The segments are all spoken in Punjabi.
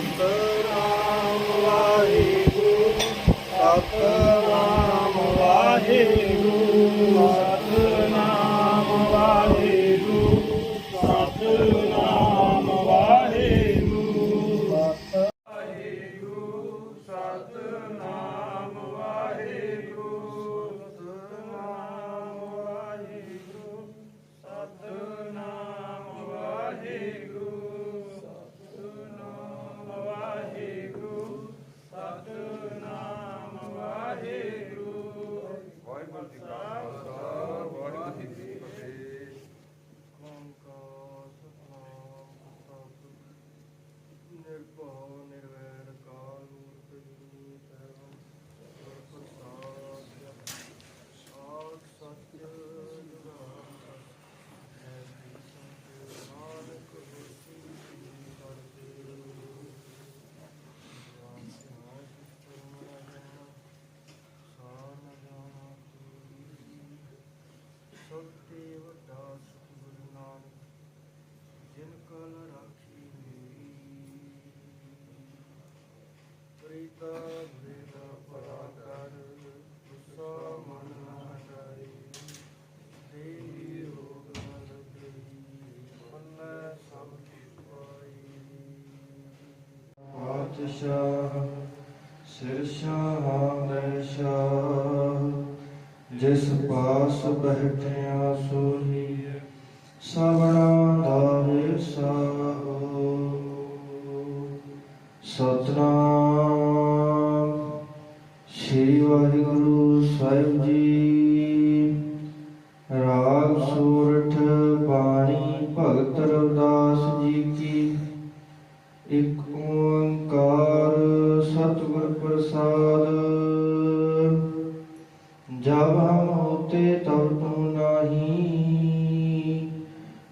ਸਤਨਾਮ ਵਾਹਿਗੁਰੂ ਸਤਨਾਮ सदैव दास गुरु नाम जिन कल राखी मेरी। प्रीता वेदा पराकर गुस्सा मन हटाई देवी रोग न गई मन सब पाई पातशाह सिर शाह शाह ਜਿਸ ਪਾਸ ਬੈਠਿਆ ਸੋਹੀ ਸਭਨਾ ਦਾ ਵਿਸਾਹੋ ਸਤਨਾਮ ਸ੍ਰੀ ਵਾਹਿਗੁਰੂ ਸਾਹਿਬ ਜੀ। ਰਾਗ ਸੂਰਠ ਬਾਣੀ ਭਗਤ ਰਵਿਦਾਸ ਜੀ ਕੀ। ਇੱਕ ਓੰਕਾਰ ਸਤਿਗੁਰ ਪ੍ਰਸਾਦ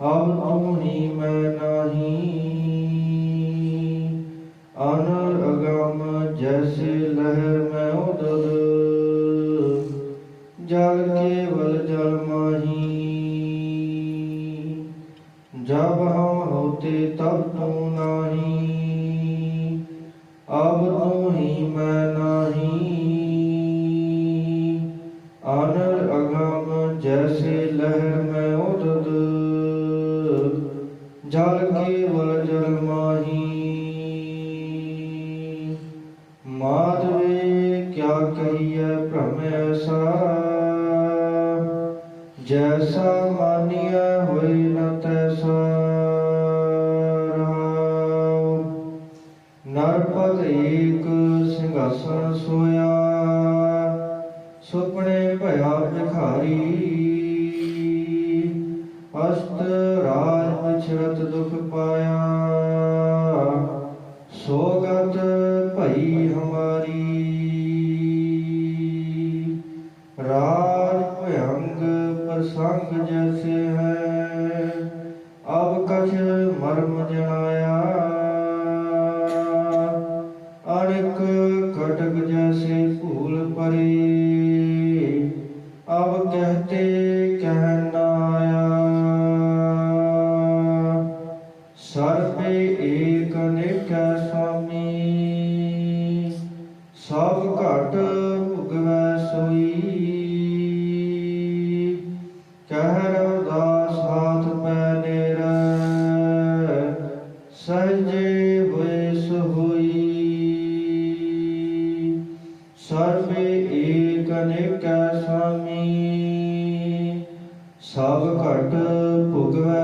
ਹਮ ਅਮਹੀ ਮੈਂ ਨਾਹੀ। ਅਨਰਗਮ ਜੈਸ ਲਹਿਰ ਮੈਂ ਉਦਦ ਜਗ ਕੇਵਲ ਜਲ ਮਾਹੀ। ਜਬ ਹਮ ਹੋਤੇ ਤਬ ਤੂੰ ਨਾਹੀ। ਅਬ ਤੂੰ ਹੀ ਮੈਂ ਨਾਹੀ। ਅਨਰਗਮ ਜੈਸੇ ਲਹਿਰ ਮੈਂ ਉਦਦ ਜਲ ਕੇਵਲ ਜਲ ਮਾਹੀ। ਮਾਧਵੇ ਕਿਆ ਕਹੀਐ ਭ੍ਰਮ ਐਸਾ ਜੈਸਾ ਮਾਨਿਆ ਹੋਇ ਨ ਤੈਸਾ ਨਰਪਤ ਏਕ ਸਿੰਘਾਸਨ ਸੋਇਆ। ਸੁਪਨੇ ਭਇਆ ਭਿਖਾਰੀ। ਅਸਤ ਅਸਰਤ ਦੁਖ ਪਾਇਆ, ਸੋਗਤ ਭਈ ਹਮਾਰੀ। ਰਾਜ ਭਯੰਗ ਪ੍ਰਸੰਗ ਜੈਸੇ ਹੈ, ਅਬ ਕਛ ਮਰਮ ਜਣਾਇਆ ਅਣਕ ਕਟਕ ਜੈਸੇ ਭੂਲ ਪਰੇ ਲੇਖੈ ਸਾਮੀ ਸਭ ਘਟ ਭੁਗਵੈ ਸੋਈ। ਕਹਿ ਰਵਦਾਸ ਹਾਥ ਪੈ ਨੇਰ। ਸਜੇ ਹੋਏ ਸੋਈ। ਸਰਬੇ ਏਕ ਅਨੇਕੈ ਸਾਮੀ ਸਭ ਘਟ ਭੁਗਵੈ